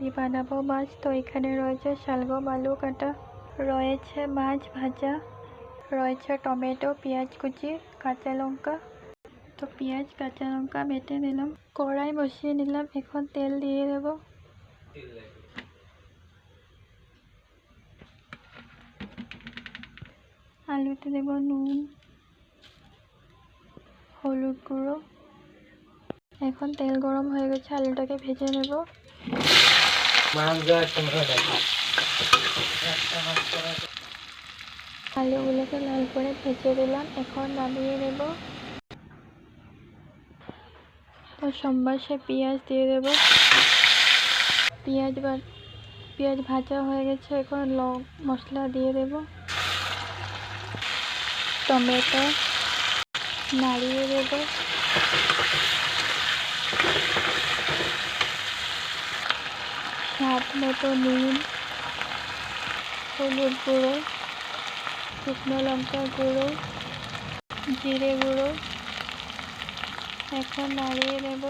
আমি বানাবো, মাছ তো এখানে রয়েছে শালগম আলু, কাটা, রয়েছে মাছ ভাজা, রয়েছে টমেটো, পেঁয়াজ কুচি, কাঁচা লঙ্কা। তো পেঁয়াজ, কাঁচা লঙ্কা বেটে নিলাম, কড়াই বসিয়ে নিলাম, এখন তেল দিয়ে দেবো। আলুতে দেবো নুন, হলুদ গুঁড়ো। এখন তেল গরম হয়ে গেছে, আলুটাকে ভেজে নেব। আলুগুলোকে লাল করে ভেজে দিলাম। এখন নামিয়ে নেব। তো সম্বাসে পেঁয়াজ দিয়ে দেব। পেঁয়াজ বা পেঁয়াজ ভাজা হয়ে গেছে। এখন লং মশলা দিয়ে দেব। টমেটো নাড়িয়ে দেব। স্বাদ মতো নুন হলুদ গুঁড়ো, শুকনো লঙ্কা গুঁড়ো, জিরে গুঁড়ো। এখন নাড়িয়ে দেব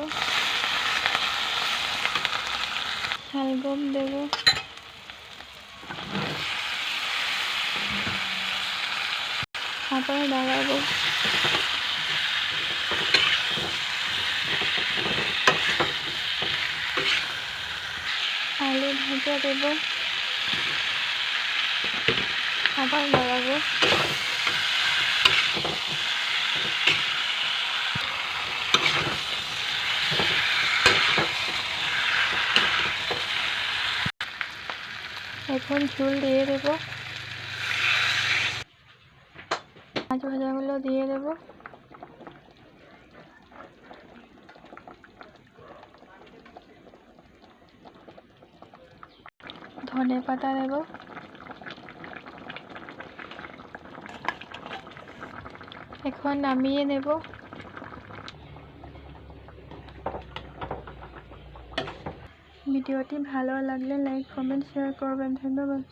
শালগম দেব। আবার নাড়াবো আলু ভাজা দেব। আবার নাড়াবো এখন ঝুল দিয়ে দেব। মাছ ভাজাগুলো দিয়ে দেব। ধনে পাতা দেব। এখন নামিয়ে নেব। ভিডিওটি ভালো লাগলে লাইক কমেন্ট শেয়ার করবেন। ধন্যবাদ।